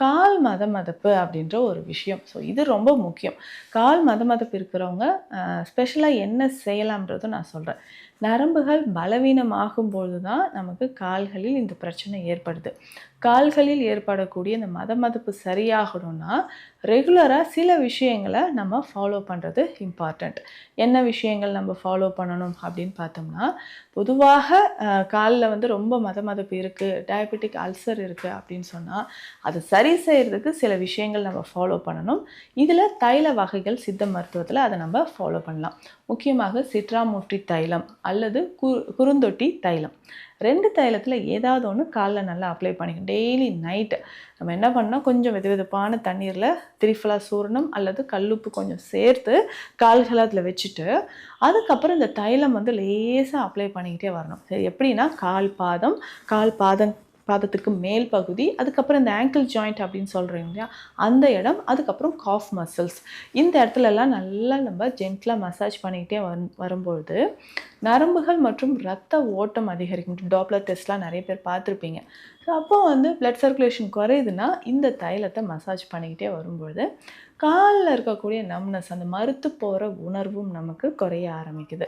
கால் மத மதப்பு அப்படின்ற ஒரு விஷயம். ஸோ இது ரொம்ப முக்கியம். கால் மத மதப்பு இருக்கிறவங்க ஸ்பெஷலாக என்ன செய்யலாம்ன்றதும் நான் சொல்கிறேன் நரம்புகள் பலவீனமாகும் பொழுது தான் நமக்கு கால்களில் இந்த பிரச்சனை ஏற்படுது. கால்களில் ஏற்படக்கூடிய இந்த மத மதப்பு சரியாகணும்னா ரெகுலராக சில விஷயங்களை நம்ம ஃபாலோ பண்ணுறது இம்பார்ட்டண்ட் என்ன விஷயங்கள் நம்ம ஃபாலோ பண்ணணும் அப்படின்னு பார்த்தோம்னா பொதுவாக காலில் வந்து ரொம்ப மத மதப்பு இருக்குது டயபெட்டிக் அல்சர் இருக்குது அப்படின்னு சொன்னால் அது சரி செய்கிறதுக்கு சில விஷயங்கள் நம்ம ஃபாலோ பண்ணணும். இதில் தைல வகைகள் சித்த மருத்துவத்தில் அதை நம்ம ஃபாலோ பண்ணலாம். முக்கியமாக சிட்ராமூர்த்தி தைலம் அல்லது கு குறுந்தொட்டி தைலம். ரெண்டு தைலத்தில் ஏதாவது ஒன்று காலில் நல்லா அப்ளை பண்ணிக்கணும். டெய்லி நைட்டு நம்ம என்ன பண்ணால் கொஞ்சம் வெது வெதுப்பான தண்ணீரில் திரிஃபலா சூரணம் அல்லது கல்லுப்பு கொஞ்சம் சேர்த்து கால்களை அதில் வச்சுட்டு அதுக்கப்புறம் இந்த தைலம் வந்து லேசாக அப்ளை பண்ணிக்கிட்டே வரணும். சரி எப்படின்னா கால் பாதம் கால் பாதம் பாதத்துக்கு மேல் பகுதி அதுக்கப்புறம் இந்த ஆங்கிள் ஜாயிண்ட் அப்படின்னு சொல்கிறோம் இல்லையா? அந்த இடம் அதுக்கப்புறம் காஃப் மசில்ஸ் இந்த இடத்துலலாம் நல்லா நம்ம ஜென்டிலாக மசாஜ் பண்ணிக்கிட்டே வரும் வரும்பொழுது நரம்புகள் மற்றும் ரத்த ஓட்டம் அதிகரிக்கும். டாப்லர் டெஸ்ட்லாம் நிறைய பேர் பார்த்துருப்பீங்க. ஸோ அப்போ வந்து பிளட் சர்க்குலேஷன் குறையுதுன்னா இந்த தைலத்தை மசாஜ் பண்ணிக்கிட்டே வரும்பொழுது காலில் இருக்கக்கூடிய நம்னஸ் அந்த மறுத்து போகிற உணர்வும் நமக்கு குறைய ஆரம்பிக்குது.